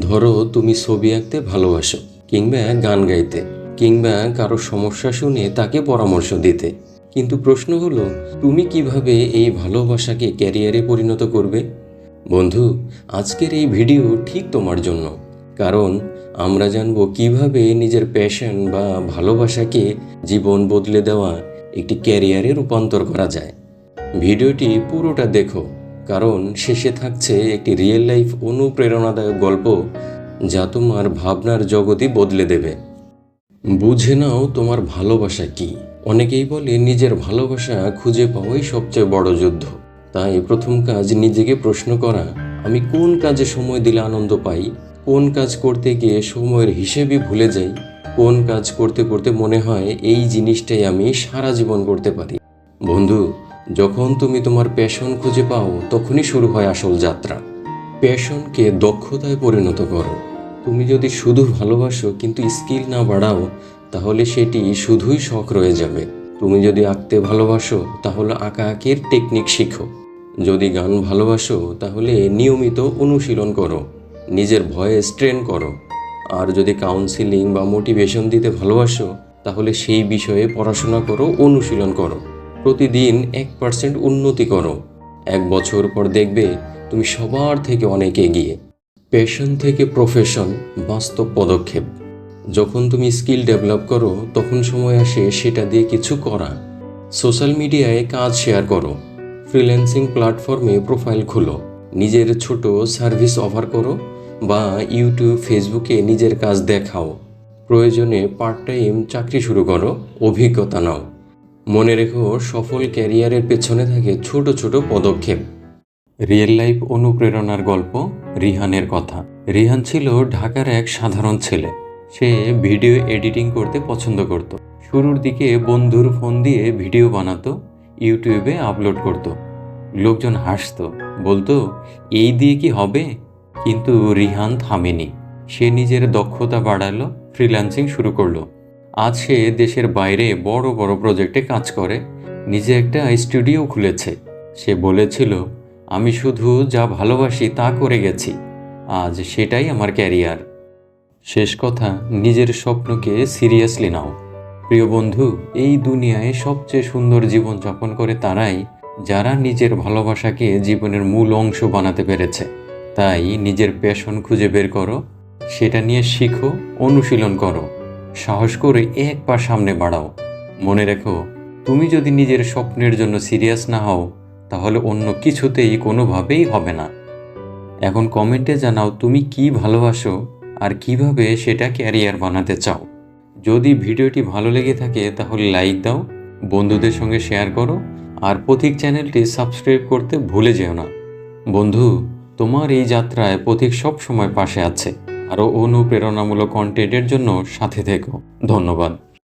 ধরো তুমি ছবি আঁকতে ভালোবাসো, কিংবা গান গাইতে, কিংবা কারও সমস্যা শুনে তাকে পরামর্শ দিতে। কিন্তু প্রশ্ন হলো, তুমি কীভাবে এই ভালোবাসাকে ক্যারিয়ারে পরিণত করবে? বন্ধু, আজকের এই ভিডিও ঠিক তোমার জন্য। কারণ আমরা জানব কীভাবে নিজের প্যাশন বা ভালোবাসাকে জীবন বদলে দেওয়া একটি ক্যারিয়ারে রূপান্তর করা যায়। ভিডিওটি পুরোটা দেখো। কারণ শেষে থাকছে একটি রিয়েল লাইফ অনুপ্রেরণাদায়ক গল্প যা তোমার ভাবনার জগতই বদলে দেবে। বুঝে নাও তোমার ভালোবাসা কি। অনেকেই বলে নিজের ভালোবাসা খুঁজে পাওয়াই সবচেয়ে বড় যুদ্ধ। তাই প্রথম কাজ নিজেকে প্রশ্ন করা, আমি কোন কাজে সময় দিলে আনন্দ পাই? কোন কাজ করতে গিয়ে সময়ের হিসেবই ভুলে যাই? কোন কাজ করতে করতে মনে হয় এই জিনিসটাই আমি সারা জীবন করতে পারি? বন্ধু যখন তুমি তোমার প্যাশন খুঁজে পাও, তখনই শুরু হয় আসল যাত্রা। প্যাশনকে দক্ষতায় পরিণত করো। তুমি যদি শুধু ভালোবাসো, কিন্তু স্কিল না বাড়াও, তাহলে সেটি শুধুই শখ রয়ে যাবে। তুমি যদি আঁকতে ভালোবাসো, তাহলে আঁকা আঁকির টেকনিক শিখো। যদি গান ভালোবাসো, তাহলে নিয়মিত অনুশীলন করো। নিজের ভয়ে স্ট্রেন করো। আর যদি কাউন্সিলিং বা মোটিভেশন দিতে ভালোবাসো, তাহলে সেই বিষয়ে পড়াশোনা করো, অনুশীলন করো। প্রতিদিন এক পার্সেন্ট উন্নতি করো। এক বছর পর দেখবে তুমি সবার থেকে অনেক এগিয়ে। প্যাশন থেকে প্রফেশন বাস্তব পদক্ষেপ। যখন তুমি স্কিল ডেভেলপ করো, তখন সময় আসে সেটা দিয়ে কিছু করা। সোশ্যাল মিডিয়ায় কাজ শেয়ার করো। ফ্রিল্যান্সিং প্ল্যাটফর্মে প্রোফাইল খুলো। নিজের ছোট সার্ভিস অফার করো বা ইউটিউব ফেসবুকে নিজের কাজ দেখাও। প্রয়োজনে পার্ট টাইম চাকরি শুরু করো। অভিজ্ঞতা নাও। মনে রেখো, সফল ক্যারিয়ারের পেছনে থাকে ছোট ছোট পদক্ষেপ। রিয়েল লাইফ অনুপ্রেরণার গল্প, রিহানের কথা। রিহান ছিল ঢাকার এক সাধারণ ছেলে। সে ভিডিও এডিটিং করতে পছন্দ করত। শুরুর দিকে বন্ধুর ফোন দিয়ে ভিডিও বানাতো, ইউটিউবে আপলোড করত। লোকজন হাসতো, বলতো, এই দিয়ে কি হবে? কিন্তু রিহান থামেনি। সে নিজের দক্ষতা বাড়ালো, ফ্রিল্যান্সিং শুরু করল। আজ সে দেশের বাইরে বড় বড় প্রজেক্টে কাজ করে। নিজে একটা স্টুডিও খুলেছে। সে বলেছিল, আমি শুধু যা ভালোবাসি তা করে গেছি। আজ সেটাই আমার ক্যারিয়ার। শেষ কথা, নিজের স্বপ্নকে সিরিয়াসলি নাও। প্রিয় বন্ধু, এই দুনিয়ায় সবচেয়ে সুন্দর জীবন যাপন করে তারাই যারা নিজের ভালোবাসাকে জীবনের মূল অংশ বানাতে পেরেছে। তাই নিজের প্যাশন খুঁজে বের করো, সেটা নিয়ে শিখো, অনুশীলন করো। সাহস করে এক পা সামনে বাড়াও। মনে রেখো, তুমি যদি নিজের স্বপ্নের জন্য সিরিয়াস না হও, তাহলে অন্য কিছুতেই কোনোভাবেই হবে না। এখন কমেন্টে জানাও তুমি কি ভালোবাসো আর কীভাবে সেটা ক্যারিয়ার বানাতে চাও। যদি ভিডিওটি ভালো লেগে থাকে, তাহলে লাইক দাও, বন্ধুদের সঙ্গে শেয়ার করো, আর পথিক চ্যানেলটি সাবস্ক্রাইব করতে ভুলে যেও না। বন্ধু, তোমার এই যাত্রায় পথিক সব সময় পাশে আছে। আরও অনুপ্রেরণামূলক কন্টেন্টের জন্য সাথে থেকো। ধন্যবাদ।